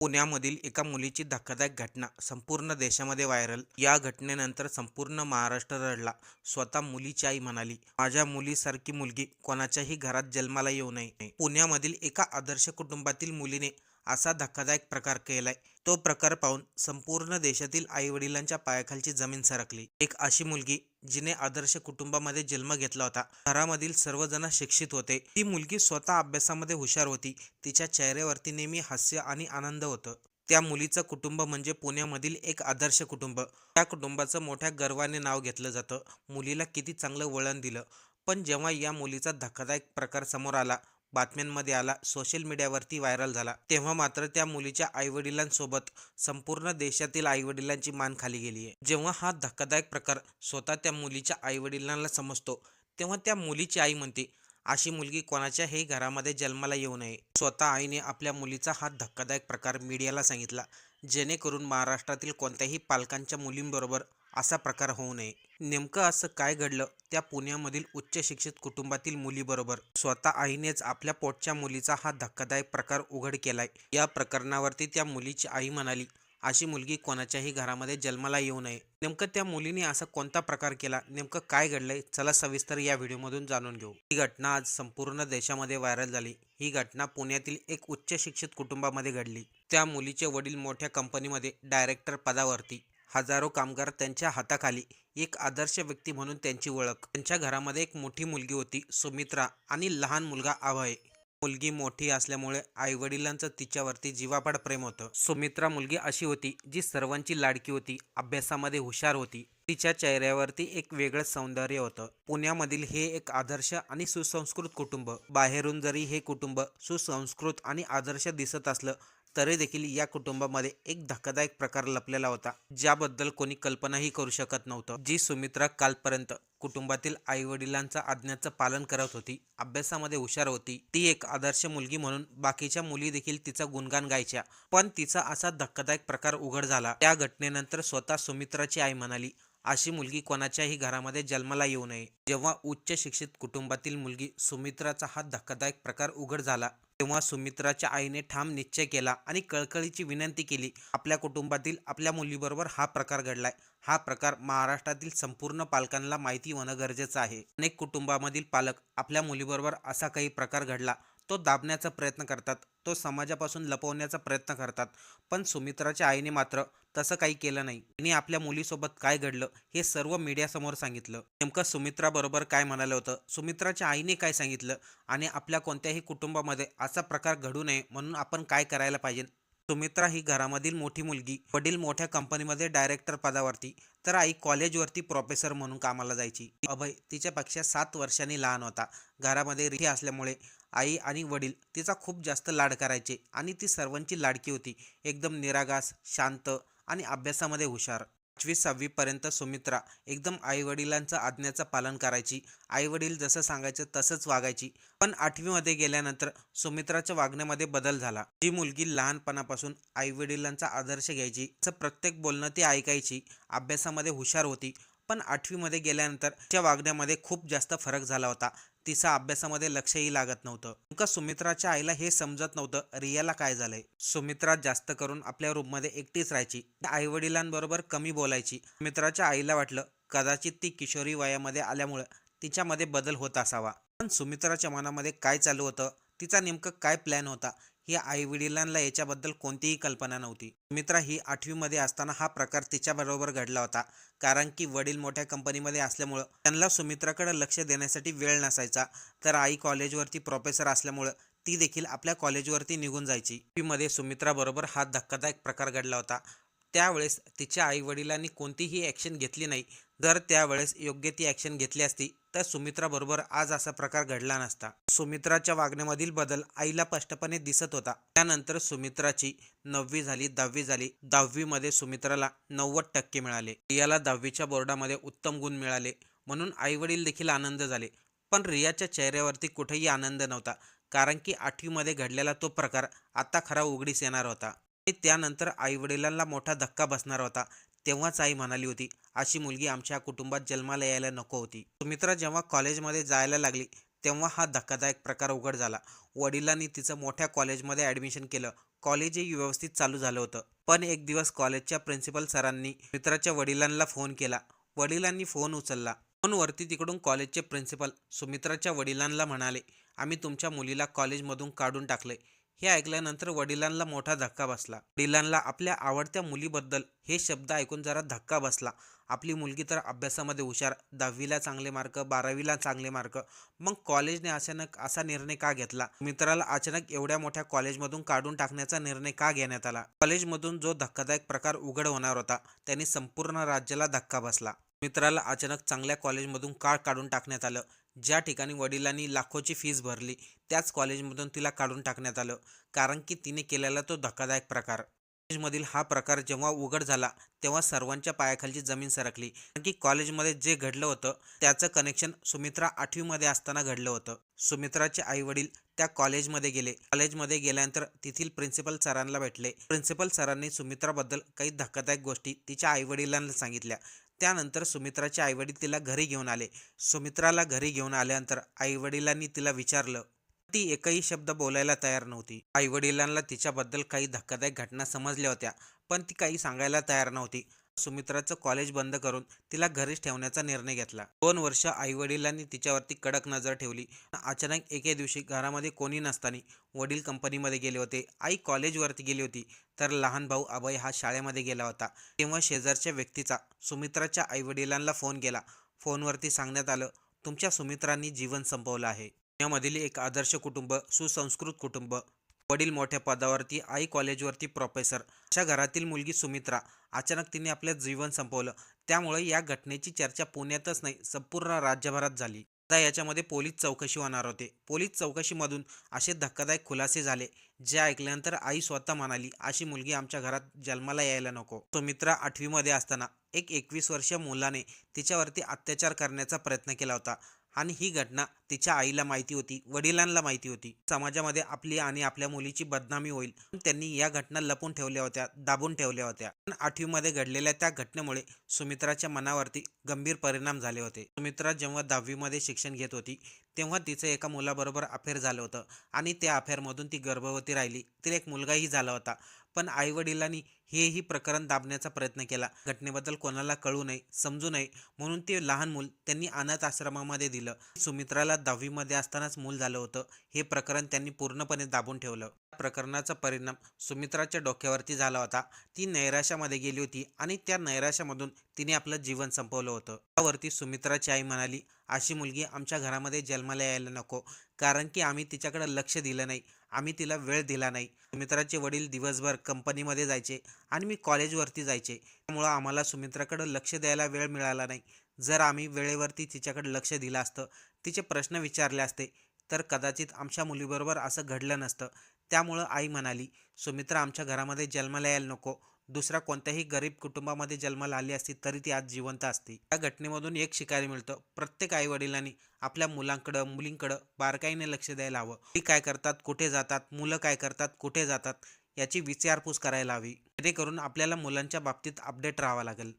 पुण्यामधील एका मुलीची धक्कादायक घटना संपूर्ण देशामध्ये व्हायरल. या घटनेनंतर संपूर्ण महाराष्ट्र रडला. स्वतः मुलीची आई म्हणाली माझ्या मुलीसारखी मुलगी कोणाच्याही घरात जन्माला येऊ नये. पुण्यामधील एका आदर्श कुटुंबातील मुलीने असा धक्कादायक प्रकार केलाय. तो प्रकार पाहून संपूर्ण देशातील आई वडिलांच्या पायाखालची जमीन सरकली. एक अशी मुलगी जिने आदर्श कुटुंबामध्ये जन्म घेतला होता. घरामधील सर्वजण शिक्षित होते. ती मुलगी स्वतः अभ्यासामध्ये हुशार होती. तिच्या चेहऱ्यावरती नेहमी हास्य आणि आनंद होतं. त्या मुलीचं कुटुंब म्हणजे पुण्यामधील एक आदर्श कुटुंब. त्या कुटुंबाचं मोठ्या गर्वाने नाव घेतलं जातं. मुलीला किती चांगलं वळण दिलं. पण जेव्हा या मुलीचा धक्कादायक प्रकार समोर आला बातम्यांमध्ये आला. सोशल मीडियावरती व्हायरल झाला. तेव्हा मात्र त्या मुलीच्या आईवडिलांसोबत संपूर्ण देशातील आईवडिलांची मान खाली गेली आहे. जेव्हा हा धक्कादायक प्रकार स्वतः त्या मुलीच्या आईवडिलांना समजतो तेव्हा त्या मुलीची आई म्हणते अशी मुलगी कोणाच्याही घरामध्ये जन्माला येऊ नये. स्वतः आईने आपल्या मुलीचा हा धक्कादायक प्रकार मीडियाला सांगितला जेणेकरून महाराष्ट्रातील कोणत्याही पालकांच्या मुलींबरोबर असा प्रकार होऊ नये. नेमकं असं काय घडलं? त्या पुण्यामधील उच्च शिक्षित कुटुंबातील मुलीबरोबर स्वतः आईनेच आपल्या पोटच्या मुलीचा हा धक्कादायक प्रकार उघड केलाय. या प्रकरणावरती त्या मुलीची आई म्हणाली अशी मुलगी कोणाच्याही घरामध्ये जन्माला येऊ नये. नेमकं त्या मुलीने असा कोणता प्रकार केला? नेमकं काय घडलंय? चला सविस्तर या व्हिडिओमधून जाणून घेऊ. ही घटना आज संपूर्ण देशामध्ये व्हायरल झाली. ही घटना पुण्यातील एक उच्च शिक्षित कुटुंबामध्ये घडली. त्या मुलीचे वडील मोठ्या कंपनीमध्ये डायरेक्टर पदावरती हजारो कामगार त्यांच्या हाताखाली एक आदर्श व्यक्ती म्हणून त्यांची ओळख. त्यांच्या घरामध्ये एक मोठी मुलगी होती सुमित्रा आणि लहान मुलगा अभय. मुलगी मोठी असल्यामुळे आईवडिलांचं तिच्यावरती जीवापाड प्रेम होतं. सुमित्रा मुलगी अशी होती जी सर्वांची लाडकी होती अभ्यासामध्ये हुशार होती. तिच्या चेहऱ्यावरती एक वेगळं सौंदर्य होतं. पुण्यामधील हे एक आदर्श आणि सुसंस्कृत कुटुंब. बाहेरून जरी हे कुटुंब सुसंस्कृत आणि आदर्श दिसत असलं तरी देखील या कुटुंबामध्ये एक धक्कादायक प्रकार लपलेला होता ज्याबद्दल कोणी कल्पनाही करू शकत नव्हतं. जी सुमित्रा कालपर्यंत कुटुंबातील आई वडिलांचा आज्ञाचं पालन करत होती अभ्यासामध्ये हुशार होती. ती एक आदर्श मुलगी म्हणून बाकीच्या मुली देखील तिचा गुणगान गायच्या. पण तिचा असा धक्कादायक प्रकार उघड झाला. त्या घटनेनंतर स्वतः सुमित्राची आई म्हणाली अशी मुलगी कोणाच्याही घरामध्ये जन्माला येऊ नये. जेव्हा उच्च शिक्षित कुटुंबातील मुलगी सुमित्राचा हा धक्कादायक प्रकार उघड झाला तेव्हा सुमित्राच्या आईने ठाम निश्चय केला आणि कळकळीची विनंती केली आपल्या कुटुंबातील आपल्या मुलीबरोबर हा प्रकार घडलाय. हा प्रकार महाराष्ट्रातील संपूर्ण पालकांना माहिती होणं गरजेचं आहे. अनेक कुटुंबामधील पालक आपल्या मुलीबरोबर असा काही प्रकार घडला. तो दाबण्याचा प्रयत्न करतात. तो समाजापासून लपवण्याचा प्रयत्न करतात. पण सुमित्राच्या आईने मात्र तसं काही केलं नाही. तिने आपल्या मुलीसोबत काय घडलं हे सर्व मीडियासमोर सांगितलं. नेमकं सुमित्राबरोबर काय म्हणालं होतं? सुमित्राच्या आईने काय सांगितलं? आणि आपल्या कोणत्याही कुटुंबामध्ये असा प्रकार घडू नये म्हणून आपण काय करायला पाहिजे? सुमित्रा ही घरामधील मोठी मुलगी वडील मोठ्या कंपनीमध्ये डायरेक्टर पदावरती तर आई कॉलेजवरती प्रोफेसर म्हणून कामाला जायची. अभय तिच्यापेक्षा सात वर्षांनी लहान होता. घरामध्ये रिही असल्यामुळे आई आणि वडील तिचा खूप जास्त लाड करायचे आणि ती सर्वांची लाडकी होती. एकदम निरागास शांत आणि अभ्यासामध्ये हुशार. पाचवी सहावीपर्यंत सुमित्रा एकदम आईवडिलांचं आज्ञाचं पालन करायची. आईवडील जसं सांगायचं तसंच वागायची. पण आठवीमध्ये गेल्यानंतर सुमित्राच्या वागण्यामध्ये बदल झाला. जी मुलगी लहानपणापासून आईवडिलांचा आदर्श घ्यायची तिचं प्रत्येक बोलणं ती ऐकायची अभ्यासामध्ये हुशार होती. पण आठवीमध्ये गेल्यानंतर त्या वागण्यामध्ये खूप जास्त फरक झाला होता. तिचा अभ्यासामध्ये लक्षही लागत नव्हतं. नेमकं सुमित्राच्या आईला हे समजत नव्हतं रियाला काय झालंय? सुमित्रा जास्त करून आपल्या रूममध्ये एकटीच राहायची. आई वडिलांबरोबर कमी बोलायची. सुमित्राच्या आईला वाटलं कदाचित ती किशोरी वयामध्ये आल्यामुळं तिच्यामध्ये बदल होत असावा. पण सुमित्राच्या मनामध्ये काय चालू होतं? तिचा नेमकं काय प्लॅन होता? ही आई वडिलांना याच्याबद्दल कोणतीही कल्पना नव्हती. सुमित्रा ही आठवीमध्ये असताना हा प्रकार तिच्याबरोबर घडला होता. कारण की वडील मोठ्या कंपनीमध्ये असल्यामुळं त्यांना सुमित्राकडे लक्ष देण्यासाठी वेळ नसायचा. तर आई कॉलेजवरती प्रोफेसर असल्यामुळं ती देखील आपल्या कॉलेजवरती निघून जायची. मध्ये सुमित्राबरोबर हा धक्कादायक प्रकार घडला होता. त्यावेळेस तिच्या आई वडिलांनी कोणतीही ॲक्शन घेतली नाही. जर त्यावेळेस योग्य ती ॲक्शन घेतली असती तर सुमित्राबरोबर आज असा प्रकार घडला नसता. सुमित्राच्या वागण्यामधील बदल आईला स्पष्टपणे दिसत होता. त्यानंतर सुमित्राची नववी झाली दहावी झाली. दहावीमध्ये सुमित्राला नव्वद टक्के मिळाले. रियाला दहावीच्या बोर्डामध्ये उत्तम गुण मिळाले. म्हणून आईवडील देखील आनंद झाले. पण रियाच्या चेहऱ्यावरती कुठेही आनंद नव्हता कारण की आठवीमध्ये घडलेला तो प्रकार आता खरा उघडीस येणार होता. आणि त्यानंतर आईवडिलांना मोठा धक्का बसणार होता. तेव्हाच आई म्हणाली होती अशी मुलगी आमच्या कुटुंबात जन्माला यायला नको होती. सुमित्रा जेव्हा कॉलेजमध्ये जायला लागली तेव्हा हा धक्कादायक प्रकार उघड झाला. वडिलांनी तिचं मोठ्या कॉलेजमध्ये ॲडमिशन केलं. कॉलेजही व्यवस्थित चालू झालं होतं. पण एक दिवस कॉलेजच्या प्रिन्सिपल सरांनी मित्राच्या वडिलांना फोन केला. वडिलांनी फोन उचलला. फोनवरती तिकडून कॉलेजचे प्रिन्सिपल सुमित्राच्या वडिलांना म्हणाले आम्ही तुमच्या मुलीला कॉलेजमधून काढून टाकले हे ऐकल्यानंतर वडिलांना मोठा धक्का बसला. वडिलांना आपल्या आवडत्या मुलीबद्दल हे शब्द ऐकून जरा धक्का बसला. आपली मुलगी तर अभ्यासामध्ये हुशार दहावीला चांगले मार्क बारावीला चांगले मार्क. मग कॉलेजने अचानक असा निर्णय का घेतला? मित्राला अचानक एवढ्या मोठ्या कॉलेजमधून काढून टाकण्याचा निर्णय का घेण्यात आला? कॉलेजमधून जो धक्कादायक प्रकार उघड होणार होता त्यांनी संपूर्ण राज्याला धक्का बसला. मित्राला अचानक चांगल्या कॉलेजमधून का काढून टाकण्यात आलं. ज्या ठिकाणी वडिलांनी लाखोची फीस भरली त्याच कॉलेजमधून तिला काढून टाकण्यात आलं कारण की तिने केलेला तो धक्कादायक प्रकार. कॉलेजमधील हा प्रकार जेव्हा उघड झाला तेव्हा सर्वांच्या पायाखालची जमीन सरकली. कारण की कॉलेजमध्ये जे घडलं होतं त्याचं कनेक्शन सुमित्रा आठवीमध्ये असताना घडलं होतं. सुमित्राचे आई वडील त्या कॉलेजमध्ये गेले. कॉलेजमध्ये गेल्यानंतर तेथील प्रिन्सिपल सरांना भेटले. प्रिन्सिपल सरांनी सुमित्राबद्दल काही धक्कादायक गोष्टी तिच्या आईवडिलांना सांगितल्या. त्यानंतर सुमित्राचे आईवडील तिला घरी घेऊन आले. सुमित्राला घरी घेऊन आल्यानंतर आईवडिलांनी तिला विचारलं ती एकही शब्द बोलायला तयार नव्हती. आईवडिलांना तिच्याबद्दल काही धक्कादायक घटना समजल्या होत्या पण ती काही सांगायला तयार नव्हती. सुमित्राचं कॉलेज बंद करून तिला घरीच ठेवण्याचा निर्णय घेतला. दोन वर्ष आईवडिलांनी तिच्यावरती कडक नजर ठेवली. अचानक एके दिवशी घरामध्ये कोणी नसताना वडील कंपनीमध्ये गेले होते. आई कॉलेजवरती गेली होती तर लहान भाऊ अभय हा शाळेमध्ये गेला होता. तेव्हा शेजारच्या व्यक्तीचा सुमित्राच्या आईवडिलांना फोन केला. फोनवरती सांगण्यात आलं तुमच्या सुमित्रांनी जीवन संपवलं आहे. पुण्यामधील एक आदर्श कुटुंब सुसंस्कृत कुटुंब वडील मोठ्या पदावरती आई कॉलेजवरती प्रोफेसर अशा घरातील मुलगी सुमित्रा. अचानक तिने आपलं जीवन संपवलं. त्यामुळे या घटनेची चर्चा पुण्यातच नाही संपूर्ण राज्यभरात झाली. आता याच्यामध्ये पोलीस चौकशी होणार होते. पोलीस चौकशीमधून असे धक्कादायक खुलासे झाले जे ऐकल्यानंतर आई स्वतः म्हणाली अशी मुलगी आमच्या घरात जन्माला यायला नको. सुमित्रा आठवीमध्ये असताना एक एकवीस वर्षीय मुलाने तिच्यावरती अत्याचार करण्याचा प्रयत्न केला होता. आणि ही घटना तिच्या आईला माहिती होती वडिलांना माहिती होती. समाजामध्ये आपली आणि आपल्या मुलीची बदनामी होईल. त्यांनी या घटना लपून ठेवल्या होत्या दाबून ठेवल्या होत्या. पण आठवीमध्ये घडलेल्या त्या घटनेमुळे सुमित्राच्या मनावरती गंभीर परिणाम झाले होते. सुमित्रा जेव्हा दहावीमध्ये शिक्षण घेत होती तेव्हा तिचं एका मुलाबरोबर अफेअर झालं होतं आणि त्या अफेअरमधून ती गर्भवती राहिली. तिला एक मुलगाही झाला होता. पण आईवडिलांनी हेही प्रकरण दाबण्याचा प्रयत्न केला. घटनेबद्दल कोणाला कळू नये समजू नये म्हणून ते लहान मूल त्यांनी अनाथ आश्रमामध्ये दिलं. सुमित्राला दहावीमध्ये असतानाच मूल झालं होतं. हे प्रकरण त्यांनी पूर्णपणे दाबून ठेवलं. प्रकरणाचा परिणाम सुमित्राच्या डोक्यावरती झाला होता. ती नैराश्यामध्ये गेली होती आणि त्या नैराश्यामधून तिने आपलं जीवन संपवलं होतं. त्यावरती सुमित्राची आई म्हणाली अशी मुलगी आमच्या घरामध्ये जन्माला यायला नको. कारण की आम्ही तिच्याकडे लक्ष दिलं नाही. आम्ही तिला वेळ दिला नाही. सुमित्राचे वडील दिवसभर कंपनीमध्ये जायचे. आणि मी कॉलेजवरती जायचे. त्यामुळं आम्हाला सुमित्राकडं लक्ष द्यायला वेळ मिळाला नाही. जर आम्ही वेळेवरती तिच्याकडे लक्ष दिलं असतं तिचे प्रश्न विचारले असते तर कदाचित आमच्या मुलीबरोबर असं घडलं नसतं. त्यामुळं आई म्हणाली सुमित्रा आमच्या घरामध्ये जन्माला यायला नको. दुसऱ्या कोणत्याही गरीब कुटुंबामध्ये जन्माला आली असती तरी ती आज जिवंत असती. या घटनेमधून एक शिकायला मिळतं. प्रत्येक आई वडिलांनी आपल्या मुलांकडं मुलींकडं बारकाईने लक्ष द्यायला हवं. ती काय करतात? कुठे जातात? मुलं काय करतात? कुठे जातात? याची विचारपूस करायला हवी. जेणेकरून आपल्याला मुलांच्या बाबतीत अपडेट राहावं लागेल.